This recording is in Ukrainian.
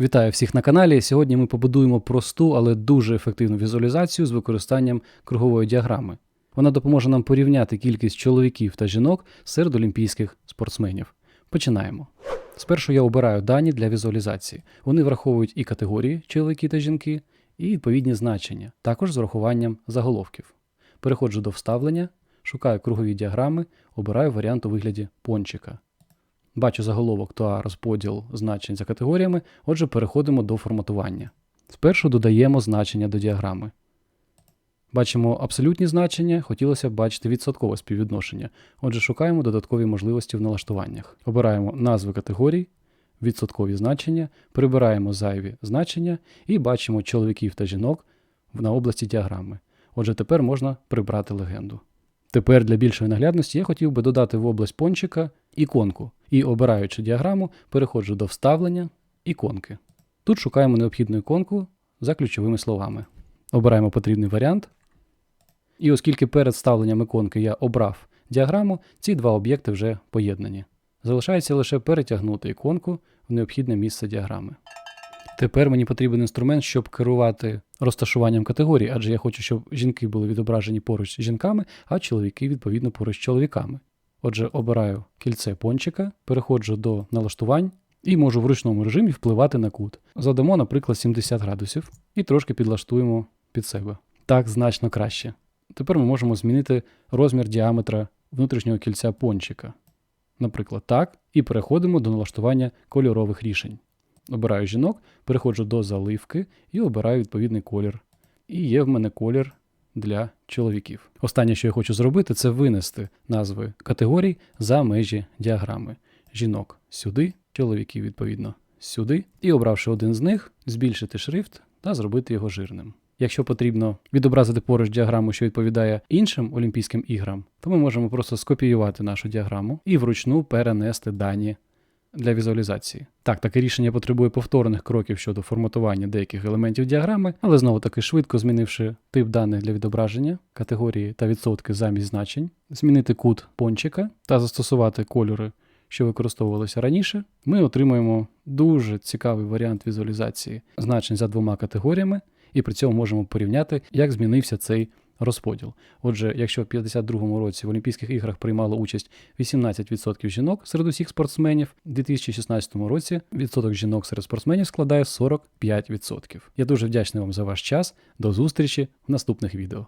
Вітаю всіх на каналі. Сьогодні ми побудуємо просту, але дуже ефективну візуалізацію з використанням кругової діаграми. Вона допоможе нам порівняти кількість чоловіків та жінок серед олімпійських спортсменів. Починаємо. Спершу я обираю дані для візуалізації. Вони враховують і категорії чоловіки та жінки, і відповідні значення, також з урахуванням заголовків. Переходжу до вставлення, шукаю кругові діаграми, обираю варіант у вигляді пончика. Бачу заголовок та розподіл значень за категоріями, отже, переходимо до форматування. Спершу додаємо значення до діаграми. Бачимо абсолютні значення, хотілося б бачити відсоткове співвідношення, отже, шукаємо додаткові можливості в налаштуваннях. Обираємо назви категорій, відсоткові значення, прибираємо зайві значення і бачимо чоловіків та жінок на області діаграми. Отже, тепер можна прибрати легенду. Тепер для більшої наглядності я хотів би додати в область пончика іконку. І обираючи діаграму, переходжу до вставлення іконки. Тут шукаємо необхідну іконку за ключовими словами. Обираємо потрібний варіант. І оскільки перед вставленням іконки я обрав діаграму, ці два об'єкти вже поєднані. Залишається лише перетягнути іконку в необхідне місце діаграми. Тепер мені потрібен інструмент, щоб керувати розташуванням категорій, адже я хочу, щоб жінки були відображені поруч з жінками, а чоловіки відповідно поруч з чоловіками. Отже, обираю кільце пончика, переходжу до налаштувань і можу в ручному режимі впливати на кут. Задамо, наприклад, 70 градусів і трошки підлаштуємо під себе. Так значно краще. Тепер ми можемо змінити розмір діаметра внутрішнього кільця пончика. Наприклад, так, і переходимо до налаштування кольорових рішень. Обираю жінок, переходжу до заливки і обираю відповідний колір. І є в мене колір для чоловіків. Останнє, що я хочу зробити, це винести назви категорій за межі діаграми. Жінок сюди, чоловіків, відповідно, сюди. І обравши один з них, збільшити шрифт та зробити його жирним. Якщо потрібно відобразити поруч діаграму, що відповідає іншим Олімпійським іграм, то ми можемо просто скопіювати нашу діаграму і вручну перенести дані для візуалізації. Так, таке рішення потребує повторних кроків щодо форматування деяких елементів діаграми, але знову таки швидко змінивши тип даних для відображення, категорії та відсотки замість значень, змінити кут пончика та застосувати кольори, що використовувалися раніше, ми отримуємо дуже цікавий варіант візуалізації значень за двома категоріями, і при цьому можемо порівняти, як змінився цей розподіл. Отже, якщо в 52-му році в Олімпійських іграх приймало участь 18% жінок серед усіх спортсменів, у 2016 році відсоток жінок серед спортсменів складає 45%. Я дуже вдячний вам за ваш час. До зустрічі в наступних відео.